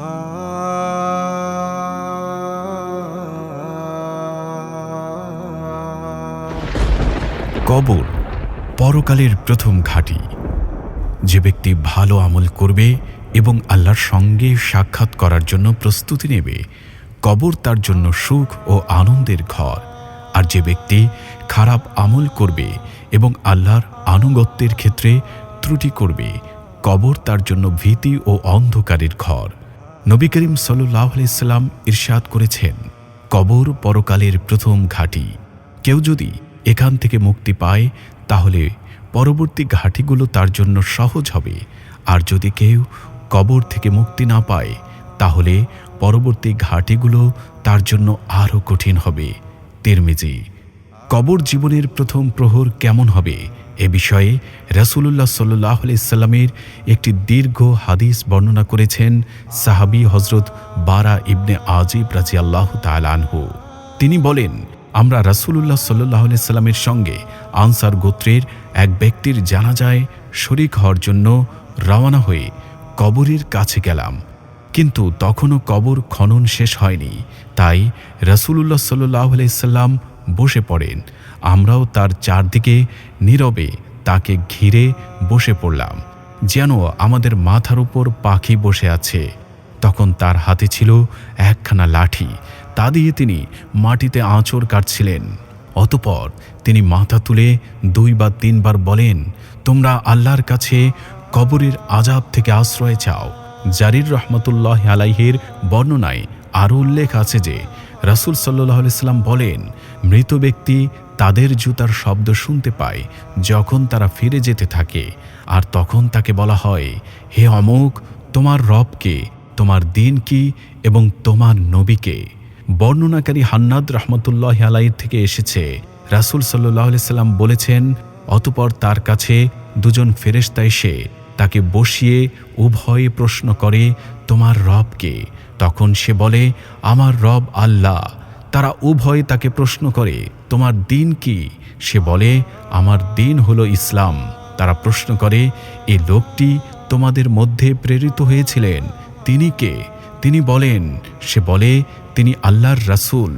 কবর পরকালের প্রথম ঘাঁটি। যে ব্যক্তি ভালো আমল করবে এবং আল্লাহর সঙ্গে সাক্ষাৎ করার জন্য প্রস্তুতি নেবে, কবর তার জন্য সুখ ও আনন্দের ঘর। আর যে ব্যক্তি খারাপ আমল করবে এবং আল্লাহর আনুগত্যের ক্ষেত্রে ত্রুটি করবে, কবর তার জন্য ভীতি ও অন্ধকারের ঘর। নবী করিম সাল্লাহ আলাইসাল্লাম ইরশাদ করেছেন, কবর পরকালের প্রথম ঘাঁটি। কেউ যদি এখান থেকে মুক্তি পায়, তাহলে পরবর্তী ঘাঁটিগুলো তার জন্য সহজ হবে। আর যদি কেউ কবর থেকে মুক্তি না পায়, তাহলে পরবর্তী ঘাঁটিগুলো তার জন্য আরও কঠিন হবে। তিরমিজি, কবর জীবনের প্রথম প্রহর কেমন হবে? এ বিষয়ে রাসূলুল্লাহ সাল্লাহ আলাইসাল্লামের একটি দীর্ঘ হাদিস বর্ণনা করেছেন সাহাবী হজরত বারা ইবনে আজিব রাজি আল্লাহ তালানহু তিনি বলেন, আমরা রাসূলুল্লাহ সাল্লাহ সাল্লামের সঙ্গে আনসার গোত্রের এক ব্যক্তির জানাজায় শরিক হওয়ার জন্য রওনা হয়ে কবরের কাছে গেলাম। কিন্তু তখনও কবর খনন শেষ হয়নি। তাই রাসূলুল্লাহ সাল্লাহ সাল্লাম বসে পড়েন। আমরাও তার চারদিকে নীরবে তাকে ঘিরে বসে পড়লাম। যেন আমাদের মাথার উপর পাখি বসে আছে। তখন তার হাতে ছিল একখানা লাঠি। তা দিয়ে তিনি মাটিতে আঁচড় কাটছিলেন। অতপর তিনি মাথা তুলে দুই বা তিনবার বলেন, তোমরা আল্লাহর কাছে কবরের আজাব থেকে আশ্রয় চাও। জারির রহমতুল্লাহ আলাইহের বর্ণনায় আরও উল্লেখ আছে যে রাসুল সাল্লাহ সাল্লাম বলেন, মৃত ব্যক্তি তাদের জুতার শব্দ শুনতে পায় যখন তারা ফিরে যেতে থাকে। আর তখন তাকে বলা হয়, হে অমুক, তোমার রবকে, তোমার দিন কি এবং তোমার নবীকে। বর্ণনাকারী হান্নাদ রহমতুল্লাহ আলাইয়ের থেকে এসেছে, রাসুল সাল্লাহ সাল্লাম বলেছেন, অতপর তার কাছে দুজন ফেরেস্তা এসে তাকে বসিয়ে উভয়ে প্রশ্ন করে, তোমার রবকে তখন সে বলে, আমার রব আল্লাহ। তারা উভয়ে তাকে প্রশ্ন করে, তোমার দিন কি? সে বলে, আমার দিন হলো ইসলাম। তারা প্রশ্ন করে এই লোকটি তোমাদের মধ্যে প্রেরিত হয়েছিলেন। তিনি কে? তিনি বলেন, সে বলে, তিনি আল্লাহর রাসূল।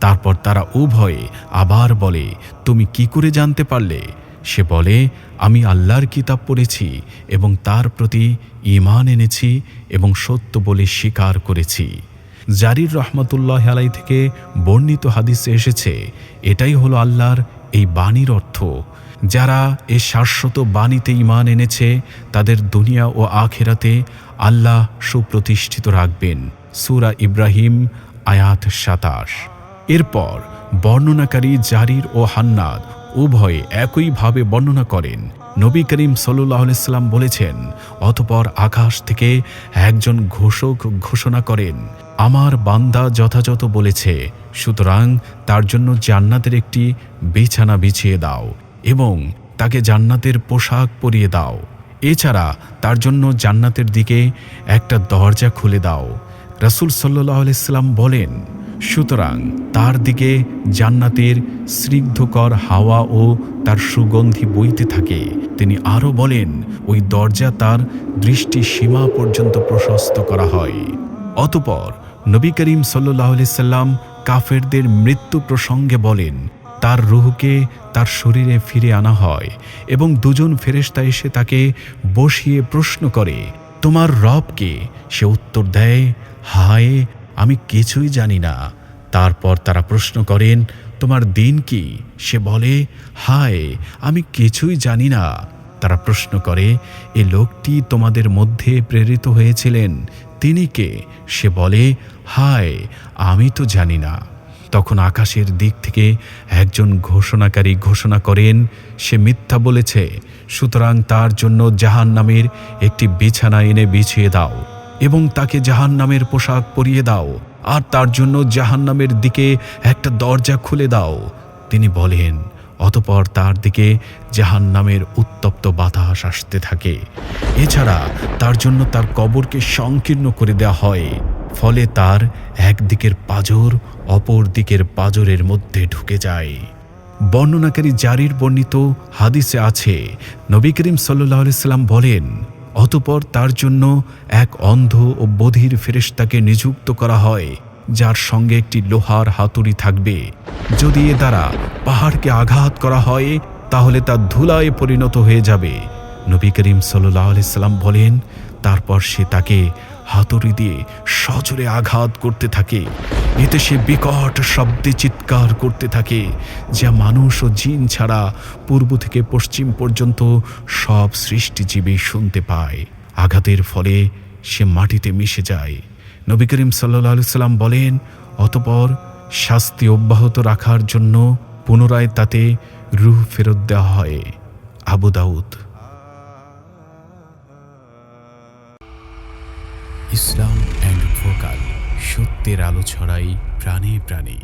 তারপর তারা উভয়ে আবার বলে, তুমি কি করে জানতে পারলে? সে বলে, আমি আল্লাহর কিতাব পড়েছি এবং তার প্রতি ঈমান এনেছি এবং সত্য বলে স্বীকার করেছি। জারির রহমতুল্লাহ আলাই থেকে বর্ণিত হাদিসে এসেছে, এটাই হলো আল্লাহর এই বাণীর অর্থ। যারা এ শাশ্বত বাণীতে ঈমান এনেছে, তাদের দুনিয়া ও আখেরাতে আল্লাহ সুপ্রতিষ্ঠিত রাখবেন। সুরা ইব্রাহিম, আয়াত সাতাশ। এরপর বর্ণনাকারী জারির ও হান্নাদ উভয়ে একইভাবে বর্ণনা করেন। নবী করিম সাল্লাম বলেছেন, অতপর আকাশ থেকে একজন ঘোষক ঘোষণা করেন, আমার বান্দা যথাযথ বলেছে, সুতরাং তার জন্য জান্নাতের একটি বিছানা বিছিয়ে দাও এবং তাকে জান্নাতের পোশাক পরিয়ে দাও। এছাড়া তার জন্য জান্নাতের দিকে একটা দরজা খুলে দাও। রাসুল সাল্লাহ আলাইসাল্লাম বলেন সুতরাং তার দিকে জান্নাতের স্নিগ্ধকর হাওয়া ও তার সুগন্ধি বইতে থাকে। তিনি আরও বলেন, ওই দরজা তার দৃষ্টি সীমা পর্যন্ত প্রশস্ত করা হয়। অতপর নবী করিম সাল্লাহ সাল্লাম কাফেরদের মৃত্যু প্রসঙ্গে বলেন, তার রুহকে তার শরীরে ফিরে আনা হয় এবং দুজন ফেরেশতা এসে তাকে বসিয়ে প্রশ্ন করে, তোমার রবকে সে উত্তর দেয়, হায় আমি কিছুই জানি না। তারপর তারা প্রশ্ন করেন, তোমার দিন কি? সে বলে, হায়, আমি কিছুই জানি না। তারা প্রশ্ন করে, এ লোকটি তোমাদের মধ্যে প্রেরিত হয়েছিলেন। তিনি কে? সে বলে, হায়, আমি তো জানি না। তখন আকাশের দিক থেকে একজন ঘোষণাকারী ঘোষণা করেন, সে মিথ্যা বলেছে। সুতরাং তার জন্য জাহান নামের একটি বিছানা এনে বিছিয়ে দাও। এবং তাকে জাহান নামের পোশাক পরিয়ে দাও, আর তার জন্য জাহান নামের দিকে একটা দরজা খুলে দাও। তিনি বলেন, অতপর তার দিকে জাহান নামের উত্তপ্ত বাতাস আসতে থাকে। এছাড়া তার জন্য তার কবরকে সংকীর্ণ করে দেওয়া হয়, ফলে তার একদিকের পাজর অপর দিকের পাজরের মধ্যে ঢুকে যায়। বর্ণনাকারী জারির বর্ণিত হাদিসে আছে, নবী করিম সাল্লাহ সাল্লাম বলেন অতপর তার জন্য এক অন্ধ ও বধির ফেরেস্তাকে নিযুক্ত করা হয়, যার সঙ্গে একটি লোহার হাতুড়ি থাকবে। যদি এ দ্বারা পাহাড়কে আঘাত করা হয়, তাহলে তা ধুলায় পরিণত হয়ে যাবে। নবী করিম সাল্লাহ আলাইসাল্লাম বলেন, তারপর সে তাকে হাতুড়ি দিয়ে সজোরে আঘাত করতে থাকে। এতে সে বিকট শব্দে চিৎকার করতে থাকে, যা মানুষ ও জিন ছাড়া পূর্ব থেকে পশ্চিম পর্যন্ত সব সৃষ্টিজীবী শুনতে পায়। আঘাতের ফলে সে মাটিতে মিশে যায়। নবী করিম সাল্লা সাল্লাম বলেন, অতপর শাস্তি অব্যাহত রাখার জন্য পুনরায় তাতে রুহ ফেরত দেওয়া হয়। Abu Dawud Islam and vocal সত্যের আলো ছড়াই প্রাণে প্রাণে।